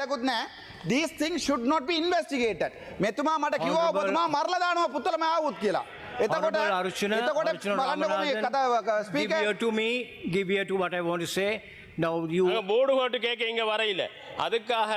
කුත් නෑ these things should not be investigated මෙතුමා මට කිව්වා Honorable- ඔබතුමා මරලා දානවා පුත්තලම ආවුත් කියලා එතකොට Honorable Archana, එතකොට Archana බලන්නකො මේ Ramanathan, කතාව give speaker ear to me, give ear to what I want to say. Now you, நாங்க போர்டு போட்டு கேட்க இங்க வரையில அதுக்காக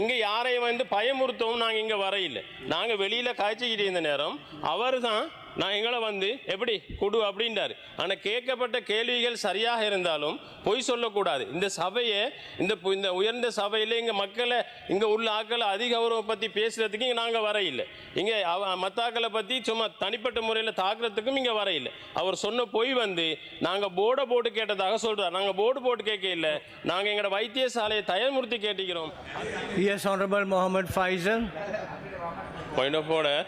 இங்க யாரையும் வந்து பயமுறுத்தவும் நாங்க இங்க வரையில நாங்க வெளியில காய்ச்சிக்கிட்டு இருந்த நேரம் அவர் தான் நான் எங்களை வந்து எப்படி கொடு அப்படின்றாரு. ஆனால் கேட்கப்பட்ட கேள்விகள் சரியாக இருந்தாலும் பொய் சொல்லக்கூடாது. இந்த சபையை இந்த இந்த உயர்ந்த சபையில் இங்கே மக்களை இங்கே உள்ள ஆக்களை அதிகௌரவம் பற்றி பேசுகிறதுக்கு இங்கே நாங்கள் வரையில இங்கே அவ மத்தாக்களை பற்றி சும்மா தனிப்பட்ட முறையில் தாக்குறதுக்கும் இங்க வரையில அவர் சொன்ன பொய் வந்து நாங்கள் போர்டை போட்டு கேட்டதாக சொல்கிறார் நாங்கள் போர்டு போட்டு கேட்க இல்லை நாங்கள் எங்களோட வைத்தியசாலையை தயார்முறுத்தி கேட்டுக்கிறோம். Yes Honorable Mohammed Faisal. Point of order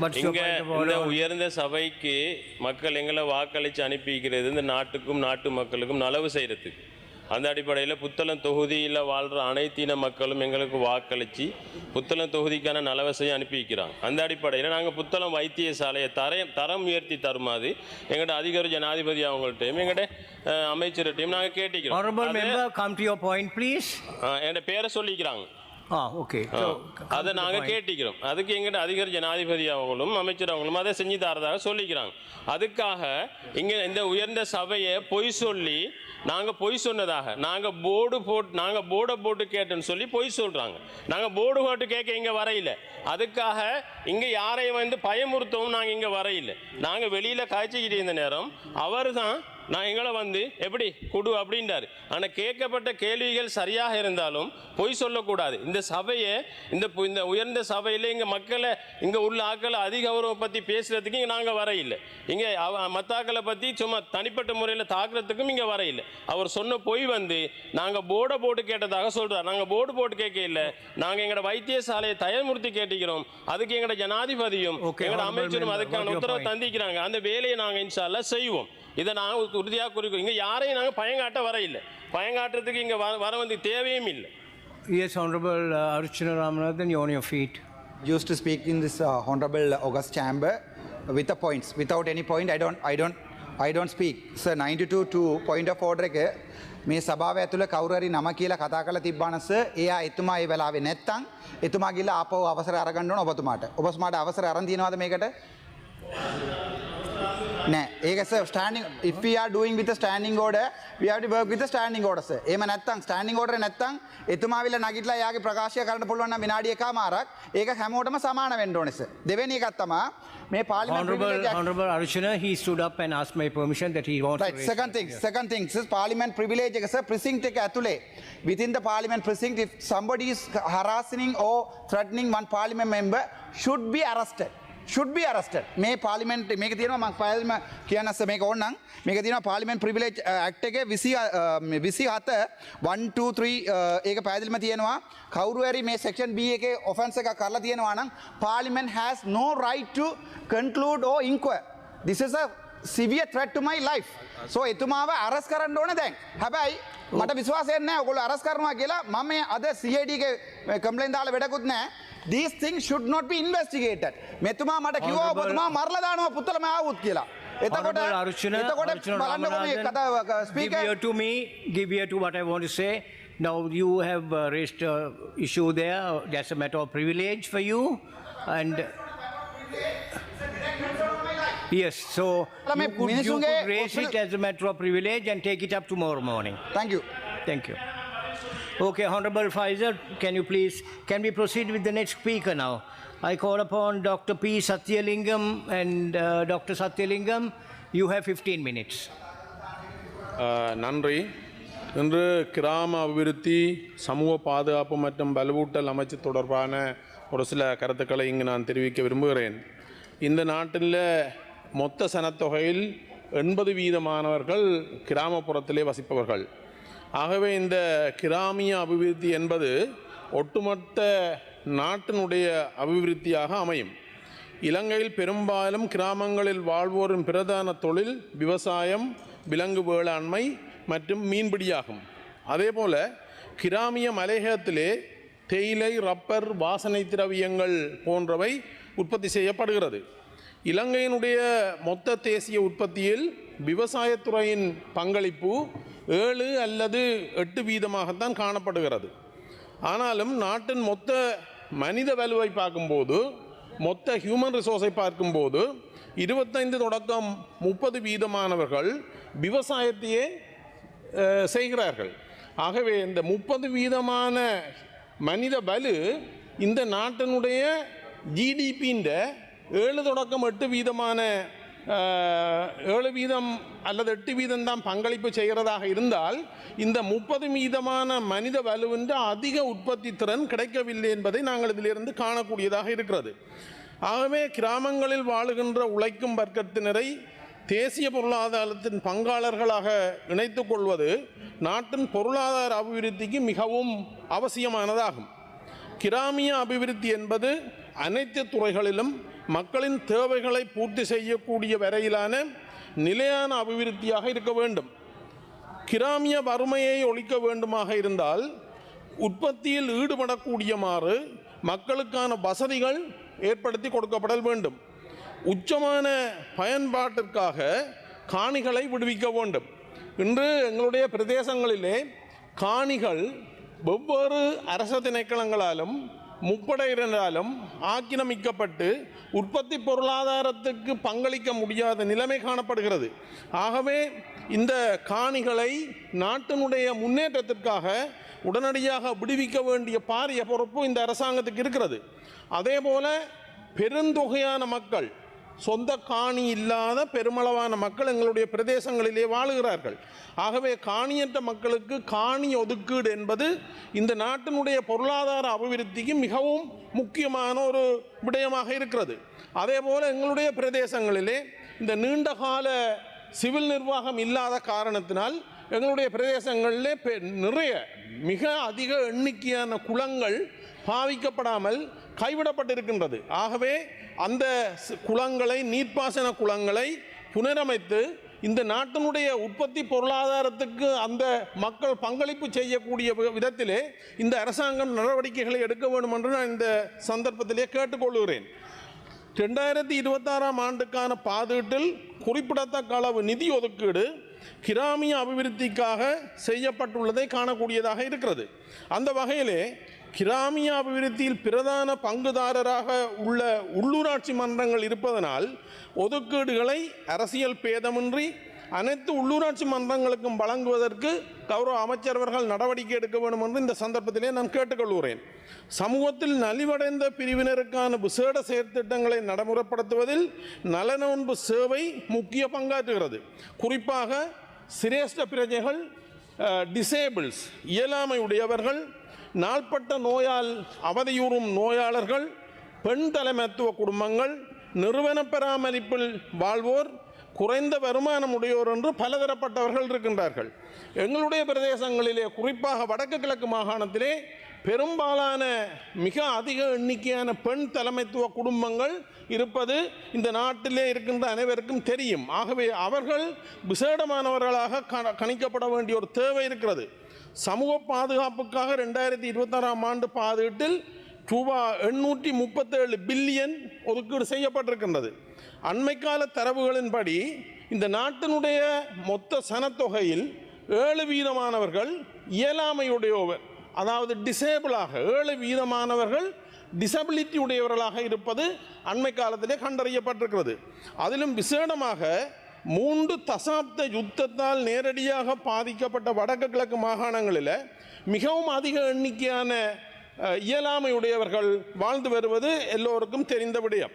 what's your இங்க இந்த? உயர்ந்த சபைக்கு மக்கள் எங்களை வாக்களித்து அனுப்பிக்கிறது இந்த நாட்டுக்கும் நாட்டு மக்களுக்கும் நலவு செய்யறதுக்கு. அந்த அடிப்படையில் புத்தளம் தொகுதியில் வாழ்கிற அனைத்தின மக்களும் எங்களுக்கு வாக்களித்து புத்தளம் தொகுதிக்கான நலவை செய்ய அனுப்பி வைக்கிறாங்க அந்த அடிப்படையில் நாங்கள் புத்தளம் வைத்தியசாலையை தரம் தரம் உயர்த்தி தருமாறு எங்கள்கிட்ட அதிகாரி ஜனாதிபதி அவங்கள்ட்டையும் எங்கள்கிட்ட அமைச்சர்கிட்டையும் நாங்கள் கேட்டிக்கிறோம். Honorable அது, member, come to your point, please. அஹ், என்கிட்ட பேரை சொல்லிக்கிறாங்க. So, come அதை நாங்கள். கேட்டிக்கிறோம். அதுக்கு எங்கிட்ட அதிகாரி ஜனாதிபதி அவங்களும் அமைச்சர் அவங்களும் அதை செஞ்சு தரதாக சொல்லிக்கிறாங்க. அதுக்காக இங்கே இந்த உயர்ந்த சபையை பொய் சொல்லி நாங்கள் பொய் சொன்னதாக நாங்கள் போர்டு போட்டு நாங்கள் போர்டை போட்டு கேட்டோன்னு சொல்லி பொய் சொல்கிறாங்க நாங்கள் போர்டு போட்டு கேட்க இங்கே வரையில. அதுக்காக இங்கே யாரையும் வந்து பயமுறுத்தவும் நாங்கள் இங்கே வரையில. நாங்கள் வெளியில் காய்ச்சிக்கிட்டு இருந்த நேரம் அவர் தான் நான் எங்களை வந்து எப்படி குடு அப்படின்றாரு. ஆனால் கேட்கப்பட்ட கேள்விகள் சரியாக இருந்தாலும் பொய் சொல்லக்கூடாது. இந்த சபையை இந்த இந்த உயர்ந்த சபையில் இங்கே மக்களை இங்கே உள்ள ஆக்களை அதிகௌரவம் பற்றி பேசுறதுக்கு இங்கே நாங்கள் வரையில்லை. இங்கே அவ மத்தாக்களை பற்றி சும்மா தனிப்பட்ட முறையில் தாக்குறதுக்கும் இங்கே வரையில்லை. அவர் சொன்ன பொய் வந்து நாங்கள் போர்டை போட்டு கேட்டதாக சொல்கிறார் நாங்கள் போர்டு போட்டு கேட்க இல்லை நாங்கள் எங்களோட வைத்தியசாலையை தயமுறுத்தி கேட்டிக்கிறோம் அதுக்கு எங்களோட ஜனாதிபதியும் எங்களோட அமைச்சரும் அதுக்கான உத்தரவு. தந்திக்கிறாங்க அந்த வேலையை நாங்கள் இன்ஷால்லா செய்வோம். இதை நாங்கள் உறுதியாக குறிக்கிறோம் இங்கே யாரையும் நாங்கள் பயங்காட்ட வர இல்லை பயங்காட்டுறதுக்கு இங்கே வர வர வந்து தேவையும் இல்லை Yes, Honorable uh, Archana Ramanathan, you're on your feet. used to speak in this uh, honorable August chamber with the points. Without any point, I don't, I don't, I don't speak. Sir, 92 to point of order එක මේ සභාව ඇතුළ කවුරු හරි නම කියලා කතා කරලා තිබ්බනස එයා එතුමා ඒ වෙලාවේ නැත්තම් එතුමා ගිහලා ආපහු අවසර අරගන්න ඕන ඔබතුමාට. ඔබතුමාට අවසර අරන් තියනවද මේකට? නෑ. ඒක ස්ටාඩින් ඉපයා ඩුවන් විත ස්ටෑනිින් ෝඩ ියට බ විත ස්ටාඩින් ෝඩස ඒම නැත්තන් ස්ටාඩින් ෝඩ නැත්තන් එතුමාවිල නගිටලා යාගේ ප්‍රකාශය කරන්න පුළුවන් විනාඩිය එක මාරක් ඒක හැමෝටම සමාන වෙන්ඩෝනෙස දෙවැනි එකත්තමා මේ පාලිමබ අර්ශන හි ටඩක් පන් අස්ම පමිෂන් ට පාලිමෙන් ප්‍රිවිලේජ් එකස ප්‍රසිංට එක ඇතුළේ විතින් පාලිමෙන් ප්‍රසිං සම්බඩ හරාසිනින් ඕ ත්‍රඩනිින් වන් පාලිම මෙම්බ ශුඩ්බි අරස්ටට threatening one parliament member should be arrested. should be arrested. මේ පාර්ලිමේන්ත මේක තියෙනවා මම ෆයිල්ම කියන්න අස්ස මේක ඕනනම් මේක තියෙනවා පාර්ලිමේන්ත් ප්‍රිවිලේජ් ඇක්ට් එකේ 20 27 1 2 3 ඒක පැහැදිලිම තියෙනවා කවුරු හරි මේ section B එකේ offense එකක් කරලා තියෙනවා නම් parliament has no right to conclude or inquire. This is a සිවිය ත්‍රට් my life. සෝ එතුමාව අරස් කරන්න ඕන දැන් හැබැයි මට විශ්වාසයෙන් නෑ ඔගොල්ලෝ අරස් කරනවා කියලා මම මේ අද CID එක කම්ප්ලේන් දාලා වැඩකුත් නෑ these things should not be investigated මෙතුමා මට කිව්වා Honorable- ඔබතුමා මරලා දානවා පුත්තලම ආවුත් කියලා එතකොට Honorable Archana, එතකොට Archana බලන්නකො මේ Ramanathan, කතාව give speaker ear to me, give ear to what I want to say. Now you have uh, raised a issue there. That's a matter of privilege for you, and yes, so Well, you මේ could, you මිනිසුන්ගේ could raise it as a matter of privilege and take it up tomorrow morning. thank you Thank you. Okay, Honorable Pfizer, can you please, can we proceed with the next speaker now? I call upon Dr. P. Satyalingam and uh, Dr. Satyalingam, you have 15 minutes. நன்றி இன்று கிராம அபிவிருத்தி சமூக பாதுகாப்பு மற்றும் வலுவூட்டல் அமைச்சு தொடர்பான ஒரு சில கருத்துக்களை இங்கு நான் தெரிவிக்க விரும்புகிறேன் இந்த நாட்டில் மொத்த சனத்தொகையில் எண்பது வீதமானவர்கள் கிராமப்புறத்திலே வசிப்பவர்கள் ஆகவே இந்த கிராமிய அபிவிருத்தி என்பது ஒட்டுமொத்த நாட்டினுடைய அபிவிருத்தியாக அமையும். இலங்கையில் பெரும்பாலும் கிராமங்களில் வாழ்வோரின் பிரதான தொழில் விவசாயம் விலங்கு வேளாண்மை மற்றும் மீன்பிடியாகும். அதேபோல் கிராமிய மலையகத்திலே தேயிலை ரப்பர் வாசனை திரவியங்கள் போன்றவை உற்பத்தி செய்யப்படுகிறது. இலங்கையினுடைய மொத்த தேசிய உற்பத்தியில் விவசாயத்துறையின் பங்களிப்பு ஏழு அல்லது எட்டு வீதமாகத்தான் காணப்படுகிறது. ஆனாலும் நாட்டின் மொத்த மனித வலுவை பார்க்கும்போது மொத்த ஹியூமன் ரிசோர்ஸை பார்க்கும்போது இருபத்தைந்து தொடக்கம் முப்பது வீதமானவர்கள் விவசாயத்தையே செய்கிறார்கள். ஆகவே இந்த முப்பது வீதமான மனித வலு இந்த நாட்டினுடைய ஜிடிபின்ற ஏழு தொடக்கம் எட்டு வீதமான ஏழு வீதம் அல்லது எட்டு வீதம் தான் பங்களிப்பு செய்கிறதாக இருந்தால் இந்த முப்பது வீதமான மனித வலுவின்ற அதிக உற்பத்தி திறன் கிடைக்கவில்லை என்பதை நாங்கள் இதிலிருந்து காணக்கூடியதாக இருக்கிறது. ஆகவே கிராமங்களில் வாழுகின்ற உழைக்கும் வர்க்கத்தினரை தேசிய பொருளாதாரத்தின் பங்காளர்களாக இணைத்து கொள்வது நாட்டின் பொருளாதார அபிவிருத்திக்கு மிகவும் அவசியமானதாகும். கிராமிய அபிவிருத்தி என்பது அனைத்து துறைகளிலும் மக்களின் தேவைகளை பூர்த்தி செய்யக்கூடிய வரையிலான நிலையான அபிவிருத்தியாக இருக்க வேண்டும். கிராமிய வறுமையை ஒழிக்க வேண்டுமாக இருந்தால் உற்பத்தியில் ஈடுபடக்கூடியமாறு மக்களுக்கான வசதிகள் ஏற்படுத்தி கொடுக்கப்படல் வேண்டும். உச்சமான பயன்பாட்டிற்காக காணிகளை விடுவிக்க வேண்டும். இன்று எங்களுடைய பிரதேசங்களிலே காணிகள் வெவ்வேறு அரச திணைக்களங்களாலும் முப்படையினராலும் ஆக்கிரமிக்கப்பட்டு உற்பத்தி பொருளாதாரத்துக்கு பங்களிக்க முடியாத நிலைமை காணப்படுகிறது. ஆகவே இந்த காணிகளை நாட்டினுடைய முன்னேற்றத்திற்காக உடனடியாக விடுவிக்க வேண்டிய பாரிய பொறுப்பு இந்த அரசாங்கத்துக்கு இருக்கிறது. அதே போல் பெருந்தொகையான மக்கள் சொந்த காணி இல்லாத பெருமளவான மக்கள் எங்களுடைய பிரதேசங்களிலே வாழுகிறார்கள். ஆகவே காணியற்ற மக்களுக்கு காணி ஒதுக்கீடு என்பது இந்த நாட்டினுடைய பொருளாதார அபிவிருத்திக்கு மிகவும் முக்கியமான ஒரு விடயமாக இருக்கிறது. அதே போல் எங்களுடைய பிரதேசங்களிலே இந்த நீண்டகால சிவில் நிர்வாகம் இல்லாத காரணத்தினால் எங்களுடைய பிரதேசங்களிலே பெ- நிறைய மிக அதிக எண்ணிக்கையான குளங்கள் பாவிக்கப்படாமல் கைவிடப்பட்டிருக்கின்றது. ஆகவே அந்த குளங்களை நீர்ப்பாசன குளங்களை புனரமைத்து இந்த நாட்டினுடைய உற்பத்தி பொருளாதாரத்துக்கு அந்த மக்கள் பங்களிப்பு செய்யக்கூடிய வி- விதத்திலே இந்த அரசாங்கம் நடவடிக்கைகளை எடுக்க வேண்டும் என்று நான் இந்த சந்தர்ப்பத்திலே கேட்டுக்கொள்கிறேன். ரெண்டாயிரத்தி இருபத்தாறாம் ஆண்டுக்கான பாதீட்டில் குறிப்பிடத்தக்க அளவு நிதி ஒதுக்கீடு கிராமிய அபிவிருத்திக்காக செய்யப்பட்டுள்ளதை காணக்கூடியதாக இருக்கிறது. அந்த வகையிலே கிராமிய அபிவிருத்தியில் பிரதான பங்குதாரராக உள்ள உள்ளூராட்சி மன்றங்கள் இருப்பதனால் ஒதுக்கீடுகளை அரசியல் பேதமின்றி அனைத்து உள்ளூராட்சி மன்றங்களுக்கும் வழங்குவதற்கு கௌரவ அமைச்சரவர்கள் நடவடிக்கை எடுக்க வேண்டும் என்று இந்த சந்தர்ப்பத்திலே நான் கேட்டுக்கொள்கிறேன். சமூகத்தில் நலிவடைந்த பிரிவினருக்கான விசேட செயற்திட்டங்களை நடைமுறைப்படுத்துவதில் நலனொன்பு சேவை முக்கிய பங்காற்றுகிறது. குறிப்பாக சிரேஷ்ட பிரஜைகள் டிசேபிள்ஸ் இயலாமை உடையவர்கள் நாள்பட்ட நோயால் அவதியுறும் நோயாளர்கள் பெண் தலைமைத்துவ குடும்பங்கள் நிறுவன பராமரிப்பில் வாழ்வோர் குறைந்த வருமானம் உடையோர் என்று பலதரப்பட்டவர்கள் இருக்கின்றார்கள். எங்களுடைய பிரதேசங்களிலே குறிப்பாக வடக்கு கிழக்கு மாகாணத்திலே பெரும்பாலான மிக அதிக எண்ணிக்கையான பெண் தலைமைத்துவ குடும்பங்கள் இருப்பது இந்த நாட்டிலே இருக்கின்ற அனைவருக்கும் தெரியும். ஆகவே அவர்கள் விசேடமானவர்களாக கண- கணிக்கப்பட வேண்டிய ஒரு தேவை இருக்கிறது. சமூக பாதுகாப்புக்காக ரெண்டாயிரத்தி இருபத்தாறாம் ஆண்டு பாதீட்டில் ரூபா எண்ணூற்றி முப்பத்தேழு பில்லியன் ஒதுக்கீடு செய்யப்பட்டிருக்கின்றது. அண்மைக்கால தரவுகளின்படி இந்த நாட்டினுடைய மொத்த சனத்தொகையில் ஏழு வீதமானவர்கள் இயலாமையுடையவர் அதாவது டிசேபிளாக ஏழு வீதமானவர்கள் டிசபிலிட்டி உடையவர்களாக இருப்பது அண்மை காலத்திலே கண்டறியப்பட்டிருக்கிறது. அதிலும் விசேடமாக மூன்று தசாப்த யுத்தத்தால் நேரடியாக பாதிக்கப்பட்ட வடக்கு கிழக்கு மாகாணங்களில் மிகவும் அதிக எண்ணிக்கையான இயலாமையுடையவர்கள் வாழ்ந்து வருவது எல்லோருக்கும் தெரிந்த விடயம்.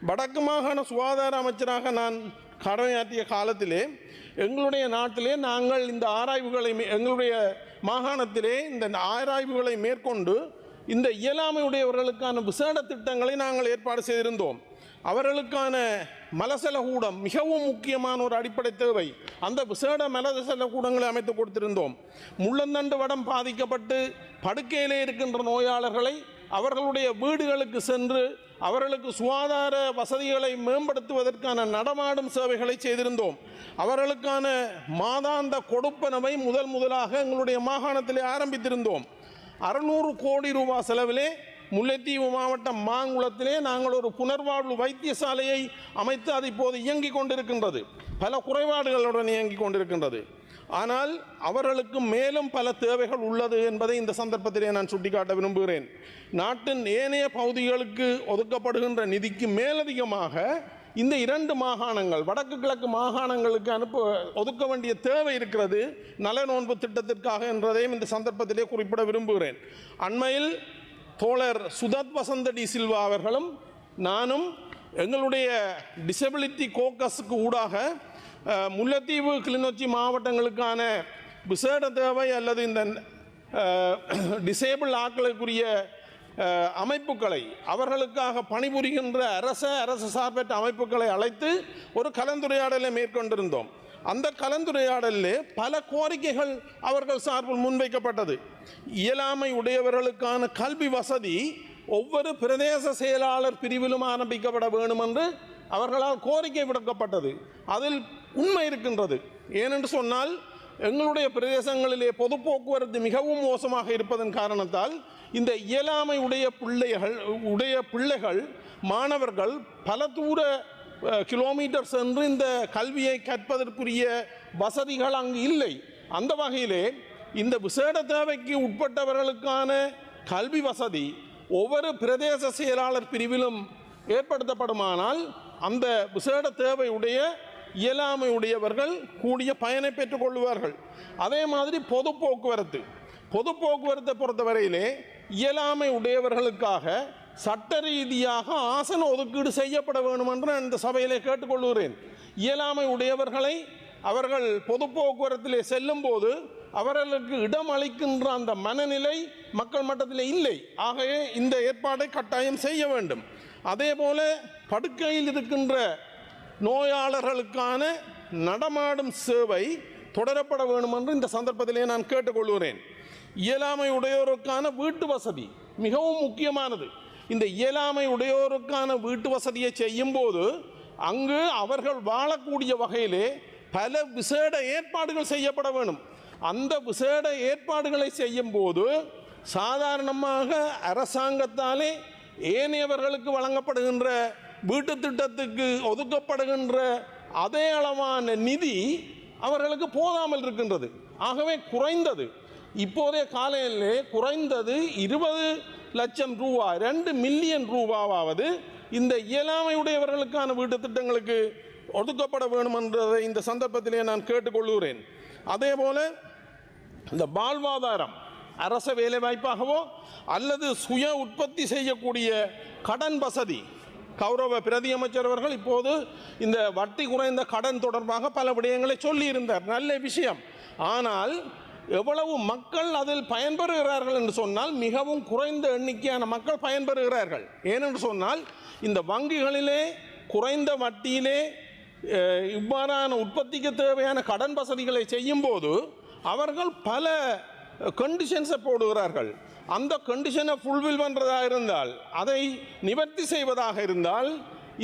வடக்கு மாகாண சுகாதார அமைச்சராக நான் கடமையாற்றிய காலத்திலே எங்களுடைய நாட்டிலே நாங்கள் இந்த ஆராய்வுகளை மே- எங்களுடைய மாகாணத்திலே இந்த ஆராய்வுகளை மேற்கொண்டு இந்த இயலாமையுடையவர்களுக்கான விசேட திட்டங்களை நாங்கள் ஏற்பாடு செய்திருந்தோம். அவர்களுக்கான மலசல கூடம் மிகவும் முக்கியமான ஒரு அடிப்படை தேவை. அந்த விசேட மலசல கூடங்களை அமைத்து கொடுத்திருந்தோம். முள்ளந்தண்டு வடம் பாதிக்கப்பட்டு படுக்கையிலே இருக்கின்ற நோயாளர்களை அவர்களுடைய வீடுகளுக்கு சென்று அவர்களுக்கு சுகாதார வசதிகளை மேம்படுத்துவதற்கான நடமாடும் சேவைகளை செய்திருந்தோம். அவர்களுக்கான மாதாந்த கொடுப்பனவை முதல் முதலாக எங்களுடைய மாகாணத்திலே ஆரம்பித்திருந்தோம். அறுநூறு கோடி ரூபாய் செலவிலே முல்லைத்தீவு மாவட்டம் மாங்குளத்திலே நாங்கள் ஒரு புனர்வாழ்வு வைத்தியசாலையை அமைத்து அது இப்போது இயங்கிக் கொண்டிருக்கின்றது. பல குறைபாடுகளுடன் இயங்கிக் கொண்டிருக்கின்றது. ஆனால் அவர்களுக்கு மேலும் பல தேவைகள் உள்ளது என்பதை இந்த சந்தர்ப்பத்திலே நான் சுட்டிக்காட்ட விரும்புகிறேன். நாட்டின் ஏனைய பகுதிகளுக்கு ஒதுக்கப்படுகின்ற நிதிக்கு மேலதிகமாக இந்த இரண்டு மாகாணங்கள் வடக்கு கிழக்கு மாகாணங்களுக்கு அனுப்ப ஒதுக்க வேண்டிய தேவை இருக்கிறது. நல நோன்பு திட்டத்திற்காக என்றதையும் இந்த சந்தர்ப்பத்திலே குறிப்பிட விரும்புகிறேன். அண்மையில் தோழர் சுதத் வசந்த டி சில்வா அவர்களும் நானும் எங்களுடைய டிசபிலிட்டி கோக்கஸுக்கு ஊடாக முல்லைத்தீவு கிளிநொச்சி மாவட்டங்களுக்கான விசேட தேவை அல்லது இந்த டிசேபிள் ஆக்களுக்குரிய அமைப்புகளை அவர்களுக்காக பணிபுரிகின்ற அரச அரசு சார்பற்ற அமைப்புகளை அழைத்து ஒரு கலந்துரையாடலை மேற்கொண்டிருந்தோம். அந்த கலந்துரையாடலில் பல கோரிக்கைகள் அவர்கள் சார்பில் முன்வைக்கப்பட்டது. இயலாமை உடையவர்களுக்கான கல்வி வசதி ஒவ்வொரு பிரதேச செயலாளர் பிரிவிலும் ஆரம்பிக்கப்பட வேண்டும் என்று அவர்களால் கோரிக்கை விடுக்கப்பட்டது. அதில் உண்மை இருக்கின்றது. ஏனென்று சொன்னால் எங்களுடைய பிரதேசங்களிலே பொது போக்குவரத்து மிகவும் மோசமாக இருப்பதன் காரணத்தால் இந்த இயலாமை உடைய பிள்ளைகள் உடைய பிள்ளைகள் மாணவர்கள் பல தூர கிலோமீட்டர் சென்று இந்த கல்வியை கற்பதற்குரிய வசதிகள் அங்கு இல்லை. அந்த வகையிலே இந்த விசேட தேவைக்கு உட்பட்டவர்களுக்கான கல்வி வசதி ஒவ்வொரு பிரதேச செயலாளர் பிரிவிலும் ஏற்படுத்தப்படுமானால் அந்த விசேட தேவையுடைய இயலாமை உடையவர்கள் கூடிய பயனை பெற்றுக்கொள்வார்கள் அதே மாதிரி பொது போக்குவரத்து. பொது போக்குவரத்தை பொறுத்தவரையிலே இயலாமை உடையவர்களுக்காக சட்ட ரீதியாக ஆசன ஒதுக்கீடு செய்யப்பட வேண்டும் என்று நான் இந்த சபையிலே கேட்டுக்கொள்கிறேன். இயலாமை உடையவர்களை அவர்கள் பொது போக்குவரத்திலே செல்லும்போது அவர்களுக்கு இடம் அளிக்கின்ற அந்த மனநிலை மக்கள் மட்டத்தில் இல்லை. ஆகவே இந்த ஏற்பாடை கட்டாயம் செய்ய வேண்டும். அதே போல படுக்கையில் இருக்கின்ற நோயாளர்களுக்கான நடமாடும் சேவை தொடரப்பட வேண்டும் என்று இந்த சந்தர்ப்பத்திலே நான் கேட்டுக்கொள்கிறேன். இயலாமை உடையோருக்கான வீட்டு வசதி மிகவும் முக்கியமானது. இந்த இயலாமை உடையோருக்கான வீட்டு வசதியை செய்யும்போது அங்கு அவர்கள் வாழக்கூடிய வகையிலே பல விசேட ஏற்பாடுகள் செய்யப்பட வேண்டும் அந்த விசேட ஏற்பாடுகளை செய்யும்போது சாதாரணமாக அரசாங்கத்தாலே ஏனையவர்களுக்கு வழங்கப்படுகின்ற வீட்டு திட்டத்துக்கு ஒதுக்கப்படுகின்ற அதே அளவான நிதி அவர்களுக்கு போதாமல் இருக்கின்றது. ஆகவே குறைந்தது. இப்போதைய காலையிலே குறைந்தது இருபது லட்சம் ரூபா ரெண்டு மில்லியன் ரூபாவாவது இந்த இயலாமை உடையவர்களுக்கான வீட்டு திட்டங்களுக்கு ஒதுக்கப்பட வேண்டும் என்றதை இந்த சந்தர்ப்பத்திலே நான் கேட்டுக்கொள்கிறேன். அதே போல இந்த வாழ்வாதாரம் அரச வேலைவாய்ப்பாகவோ அல்லது சுய உற்பத்தி செய்யக்கூடிய கடன் வசதி கௌரவ பிரதி அமைச்சர் அவர்கள் இப்போது இந்த வட்டி குறைந்த கடன் தொடர்பாக பல விடயங்களை சொல்லியிருந்தார். நல்ல விஷயம். ஆனால் எவ்வளவு மக்கள் அதில் பயன்பெறுகிறார்கள் என்று சொன்னால் மிகவும் குறைந்த எண்ணிக்கையான மக்கள் பயன்பெறுகிறார்கள். ஏனென்று சொன்னால் இந்த வங்கிகளிலே குறைந்த வட்டியிலே இவ்வாறான உற்பத்திக்கு தேவையான கடன் வசதிகளை செய்யும்போது அவர்கள் பல கண்டிஷன்ஸை போடுகிறார்கள். அந்த கண்டிஷனை ஃபுல்ஃபில் பண்ணுறதாக இருந்தால் அதை நிவர்த்தி செய்வதாக இருந்தால்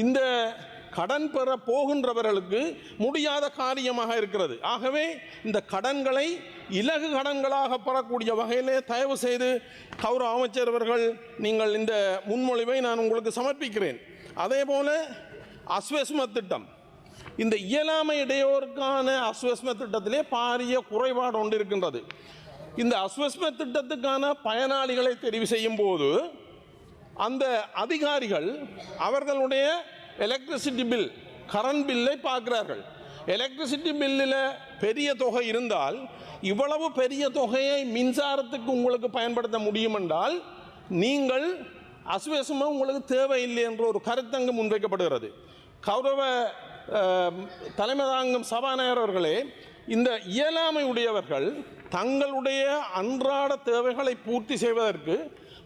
இந்த கடன் பெற போகின்றவர்களுக்கு முடியாத காரியமாக இருக்கிறது. ஆகவே இந்த கடன்களை இலகு கடன்களாக பெறக்கூடிய வகையிலே தயவு செய்து கௌரவ அமைச்சர் அவர்கள் நீங்கள் இந்த முன்மொழிவை நான் உங்களுக்கு சமர்ப்பிக்கிறேன். அதே போல அஸ்வஸ்ம திட்டம். இந்த இயலாமை இடையோருக்கான அஸ்வஸ்ம திட்டத்திலே பாரிய குறைபாடு ஒன்று இருக்கின்றது. இந்த அஸ்வஸ்ம திட்டத்துக்கான பயனாளிகளை தெரிவு செய்யும் போது அந்த அதிகாரிகள் அவர்களுடைய எலக்ட்ரிசிட்டி பில் கரண்ட் பில்லை பார்க்கிறார்கள். எலக்ட்ரிசிட்டி பில்லில் பெரிய தொகை இருந்தால் இவ்வளவு பெரிய தொகையை மின்சாரத்துக்கு உங்களுக்கு பயன்படுத்த முடியும் என்றால் நீங்கள் அசுவேசமாக உங்களுக்கு தேவையில்லை என்ற ஒரு கருத்தங்கு முன்வைக்கப்படுகிறது. கௌரவ தலைமை தாங்கும் சபாநாயகர் அவர்களே இந்த இயலாமை உடையவர்கள் தங்களுடைய அன்றாட தேவைகளை பூர்த்தி செய்வதற்கு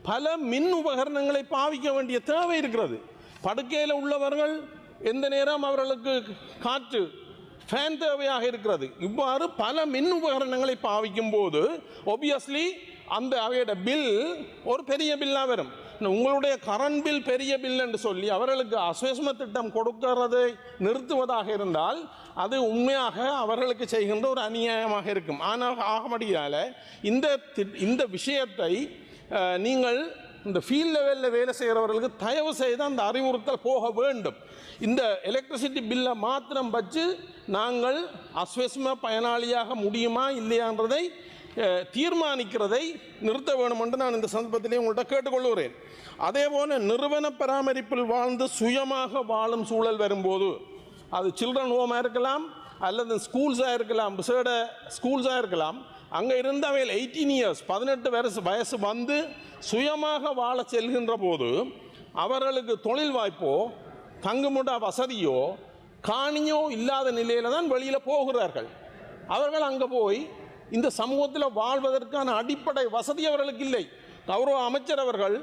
பல மின் உபகரணங்களை பாவிக்க வேண்டிய தேவை இருக்கிறது. படுக்கையில் உள்ளவர்கள் எந்த நேரம் அவர்களுக்கு காற்று ஃபேன் தேவையாக இருக்கிறது. இவ்வாறு பல மின் உபகரணங்களை பாவிக்கும் போது ஒபியஸ்லி அந்த அவையோட பில் ஒரு பெரிய பில்லாக வரும். உங்களுடைய கரண்ட் பில் பெரிய பில் என்று சொல்லி அவர்களுக்கு அஸ்வஸ்ம திட்டம் கொடுக்கிறதை நிறுத்துவதாக இருந்தால் அது உண்மையாக அவர்களுக்கு செய்கின்ற ஒரு அநியாயமாக இருக்கும். ஆனால் ஆகமடியால் இந்த இந்த விஷயத்தை நீங்கள் இந்த ஃபீல்ட் லெவலில் வேலை செய்கிறவர்களுக்கு தயவு செய்து அந்த அறிவுறுத்தல் போக வேண்டும். இந்த எலக்ட்ரிசிட்டி பில்லை மாத்திரம் வச்சு நாங்கள் அஸ்வஸ்ம பயனாளியாக முடியுமா இல்லையான்றதை தீர்மானிக்கிறதை நிறுத்த வேண்டும் என்று நான் இந்த சந்தர்ப்பத்திலே உங்கள்கிட்ட கேட்டுக்கொள்கிறேன். அதே போல நிறுவன பராமரிப்பில் வாழ்ந்து சுயமாக வாழும் சூழல் வரும்போது அது சில்ட்ரன் ஹோமாக இருக்கலாம் அல்லது ஸ்கூல்ஸாக இருக்கலாம் விசேட ஸ்கூல்ஸாக இருக்கலாம் அங்கே இருந்தவையில் எயிட்டீன் இயர்ஸ் பதினெட்டு வயசு வயசு வந்து சுயமாக வாழ செல்கின்ற போது அவர்களுக்கு தொழில் வாய்ப்போ தங்குமுட வசதியோ காணியோ இல்லாத நிலையில தான் வெளியில் போகிறார்கள். அவர்கள் அங்கே போய் இந்த சமூகத்தில் வாழ்வதற்கான அடிப்படை வசதி அவர்களுக்கு இல்லை. கௌரவ அமைச்சர் அவர்கள்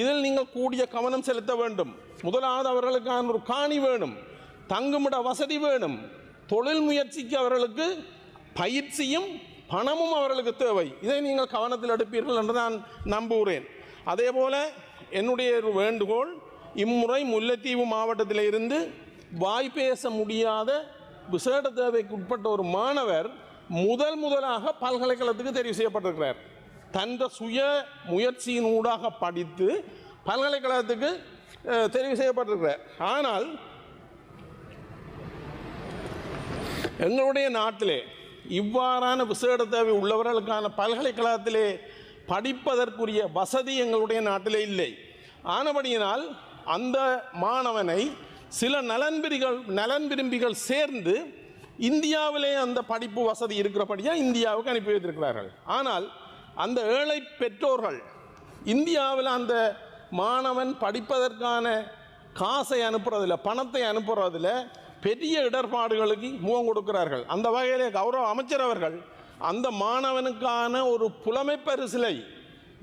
இதில் நீங்கள் கூடிய கவனம் செலுத்த வேண்டும். முதலாவது அவர்களுக்கான ஒரு காணி வேணும். தங்குமிட வசதி வேணும். தொழில் முயற்சிக்கு அவர்களுக்கு பயிற்சியும் பணமும் அவர்களுக்கு தேவை. இதை நீங்கள் கவனத்தில் எடுப்பீர்கள் என்று நான் நம்புகிறேன். அதே போல என்னுடைய ஒரு வேண்டுகோள் இம்முறை முல்லைத்தீவு மாவட்டத்தில் இருந்து வாய் பேச முடியாத விசேட தேவைக்கு உட்பட்ட ஒரு மாணவர் முதல் முதலாக பல்கலைக்கழகத்துக்கு தெரிவு செய்யப்பட்டிருக்கிறார். தந்த சுய முயற்சியின் ஊடாக படித்து பல்கலைக்கழகத்துக்கு தெரிவு செய்யப்பட்டிருக்கிறார். ஆனால் எங்களுடைய நாட்டிலே இவ்வாறான விசேட தேவை உள்ளவர்களுக்கான பல்கலைக்கழகத்திலே படிப்பதற்குரிய வசதி எங்களுடைய நாட்டிலே இல்லை. ஆனபடியினால் அந்த மாணவனை சில நலன்பிரிகள் நலன் விரும்பிகள் சேர்ந்து இந்தியாவிலே அந்த படிப்பு வசதி இருக்கிறபடியாக இந்தியாவுக்கு அனுப்பி வைத்திருக்கிறார்கள். ஆனால் அந்த ஏழை பெற்றோர்கள் இந்தியாவில் அந்த மாணவன் படிப்பதற்கான காசை அனுப்புறதில்ல பணத்தை அனுப்புறதில்ல பெரிய இடர்பாடுகளுக்கு முகம் கொடுக்கிறார்கள். அந்த வகையிலே கௌரவ அமைச்சர் அவர்கள் அந்த மாணவனுக்கான ஒரு புலமை பரிசிலை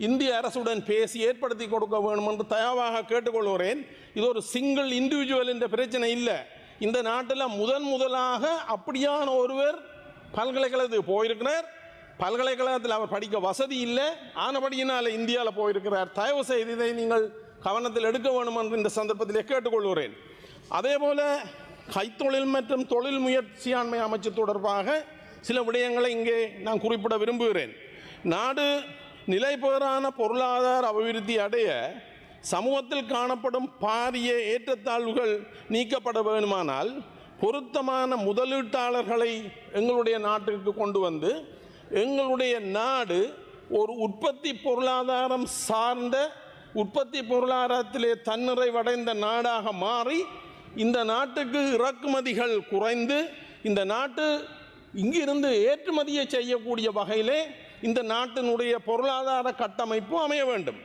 இந்திய அரசுடன் பேசி ஏற்படுத்தி கொடுக்க வேண்டும் என்று தயாவாக கேட்டுக்கொள்கிறேன். இது ஒரு சிங்கிள் இண்டிவிஜுவல் என்ற பிரச்சனை இல்லை. இந்த நாட்டில் முதன் முதலாக அப்படியான ஒருவர் பல்கலைக்கழகத்துக்கு போயிருக்கிறார். பல்கலைக்கழகத்தில் அவர் படிக்க வசதி இல்லை. ஆனபடியினால் இந்தியாவில் போயிருக்கிறார். தயவு செய்து இதை நீங்கள் கவனத்தில் எடுக்க வேண்டும் என்று இந்த சந்தர்ப்பத்திலே கேட்டுக்கொள்கிறேன். அதே போல கைத்தொழில் மற்றும் தொழில் முயற்சியாண்மை அமைச்சு தொடர்பாக சில விடயங்களை இங்கே நான் குறிப்பிட விரும்புகிறேன். நாடு நிலைபெறான பொருளாதார அபிவிருத்தி அடைய சமூகத்தில் காணப்படும் பாரிய ஏற்றத்தாழ்வுகள் நீக்கப்பட வேண்டுமானால் பொருத்தமான முதலீட்டாளர்களை எங்களுடைய நாட்டிற்கு கொண்டு வந்து எங்களுடைய நாடு ஒரு உற்பத்தி பொருளாதாரம் சார்ந்த உற்பத்தி பொருளாதாரத்திலே தன்னிறைவடைந்த நாடாக மாறி இந்த நாட்டுக்கு இறக்குமதிகள் குறைந்து இந்த நாட்டு இங்கிருந்து ஏற்றுமதியை செய்யக்கூடிய வகையிலே இந்த நாட்டினுடைய பொருளாதார கட்டமைப்பு அமைய வேண்டும்.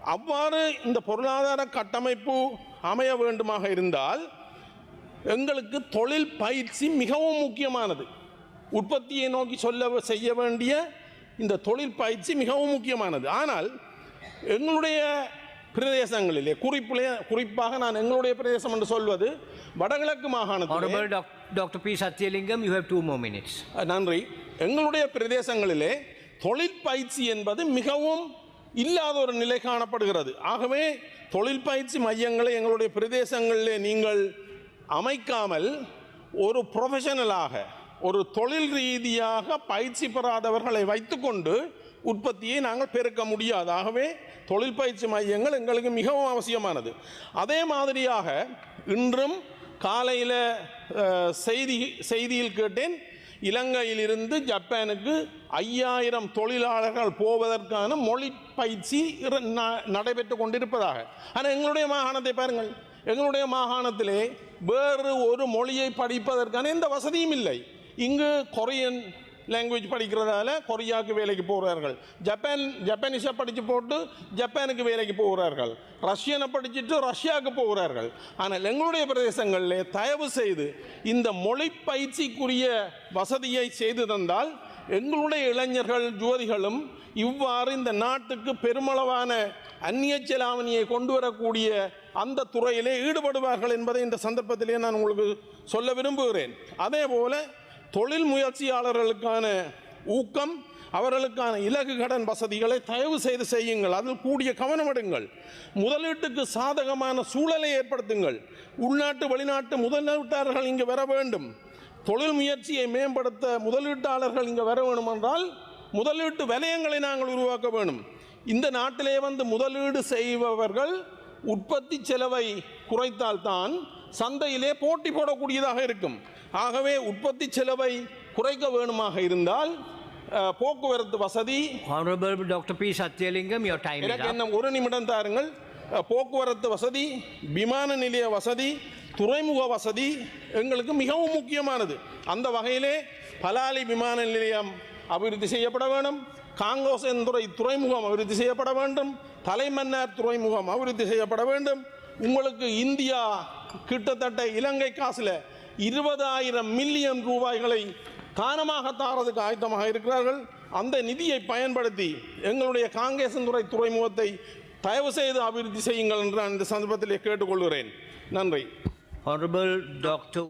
அவ்வாறு இந்த பொருளாதார கட்டமைப்பு அமைய வேண்டுமாக இருந்தால் எங்களுக்கு தொழில் பயிற்சி மிகவும் முக்கியமானது. உற்பத்தியை நோக்கி சொல்ல செய்ய வேண்டிய இந்த தொழில் பயிற்சி மிகவும் முக்கியமானது. ஆனால் எங்களுடைய பிரதேசங்களிலே குறிப்பிலே குறிப்பாக நான் எங்களுடைய பிரதேசம் என்று சொல்வது வடகிழக்கு மாகாணத்தில் Dr. P. Satyalingam, you have two more minutes. நன்றி எங்களுடைய பிரதேசங்களிலே தொழிற்பயிற்சி என்பது மிகவும் இல்லாத ஒரு நிலை காணப்படுகிறது ஆகவே தொழில் பயிற்சி மையங்களை எங்களுடைய பிரதேசங்களிலே நீங்கள் அமைக்காமல் ஒரு ப்ரொஃபஷனலாக ஒரு தொழில் ரீதியாக பயிற்சி பெறாதவர்களை வைத்துக்கொண்டு உற்பத்தியை நாங்கள் பெருக்க முடியாது. ஆகவே தொழில் பயிற்சி மையங்கள் எங்களுக்கு மிகவும் அவசியமானது. அதே மாதிரியாக இன்றும் காலையில் செய்தி செய்தியில் கேட்டேன் இலங்கையிலிருந்து ஜப்பானுக்கு ஐயாயிரம் தொழிலாளர்கள் போவதற்கான மொழி பயிற்சி நடைபெற்று கொண்டிருப்பதாக. ஆனால் எங்களுடைய மாகாணத்தை பாருங்கள். எங்களுடைய மாகாணத்திலே வேறு ஒரு மொழியை படிப்பதற்கான எந்த வசதியும் இல்லை. இங்கு கொரியன் லாங்குவேஜ் படிக்கிறதால கொரியாவுக்கு வேலைக்கு போகிறார்கள் ஜப்பான் ஜப்பானிஷை படித்து போட்டு ஜப்பானுக்கு வேலைக்கு போகிறார்கள் ரஷ்யனை படிச்சுட்டு ரஷ்யாவுக்கு போகிறார்கள் ஆனால் எங்களுடைய பிரதேசங்களில் தயவு செய்து இந்த மொழி பயிற்சிக்குரிய வசதியை செய்து தந்தால் எங்களுடைய இளைஞர்கள் ஜோதிகளும் இவ்வாறு இந்த நாட்டுக்கு பெருமளவான அந்நிய செலாவணியை கொண்டு வரக்கூடிய அந்த துறையிலே ஈடுபடுவார்கள் என்பதை இந்த சந்தர்ப்பத்திலே நான் உங்களுக்கு சொல்ல விரும்புகிறேன். அதே போல தொழில் முயற்சியாளர்களுக்கான ஊக்கம் அவர்களுக்கான இலகு கடன் வசதிகளை தயவு செய்து செய்யுங்கள். அதில் கூடிய கவனம் எடுங்கள். முதலீட்டுக்கு சாதகமான சூழலை ஏற்படுத்துங்கள். உள்நாட்டு வெளிநாட்டு முதலீட்டாளர்கள் இங்கு வர வேண்டும். தொழில் முயற்சியை மேம்படுத்த முதலீட்டாளர்கள் இங்கே வர வேண்டும் என்றால் முதலீட்டு வலயங்களை நாங்கள் உருவாக்க வேண்டும். இந்த நாட்டிலே வந்து முதலீடு செய்பவர்கள் உற்பத்தி செலவை குறைத்தால்தான் சந்தையிலே போட்டி போடக்கூடியதாக இருக்கும் ஆகவே உற்பத்தி செலவை குறைக்க வேணுமாக இருந்தால் போக்குவரத்து வசதி Dr. P. Satyalingam, your time is எனக்கு. என்ன ஒரு நிமிடம் தாருங்கள் போக்குவரத்து வசதி விமான நிலைய வசதி துறைமுக வசதி எங்களுக்கு மிகவும் முக்கியமானது அந்த வகையிலே பலாலி விமான நிலையம் அபிவிருத்தி செய்யப்பட வேண்டும் காங்கோசெந்துறை துறைமுகம் அபிவிருத்தி செய்யப்பட வேண்டும் தலைமன்னார் துறைமுகம் அபிவிருத்தி செய்யப்பட வேண்டும் உங்களுக்கு இந்தியா கிட்டத்தட்ட இலங்கை காசில் இருபதாயிரம் மில்லியன் ரூபாய்களை தானமாக தாரதுக்கு ஆயத்தமாக இருக்கிறார்கள். அந்த நிதியை பயன்படுத்தி எங்களுடைய காங்கேசன்துறை துறைமுகத்தை தயவு செய்து அபிவிருத்தி செய்யுங்கள் என்று நான் இந்த சந்தர்ப்பத்திலே கேட்டுக்கொள்கிறேன். நன்றி. Honorable Dr.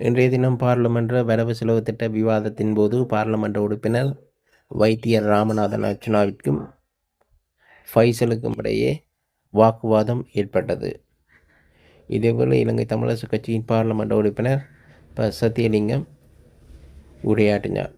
இன்றைய தினம் பாராளுமன்ற வரவு செலவு திட்ட விவாதத்தின் போது பாராளுமன்ற உறுப்பினர் வைத்தியர் ராமநாதன் அர்ச்சுனாவிற்கும் ஃபைசலுக்கும் இடையே வாக்குவாதம் ஏற்பட்டது. இதேபோல் இலங்கை தமிழரசு கட்சியின் பாராளுமன்ற உறுப்பினர் ப சத்தியலிங்கம் உரையாற்றினார்.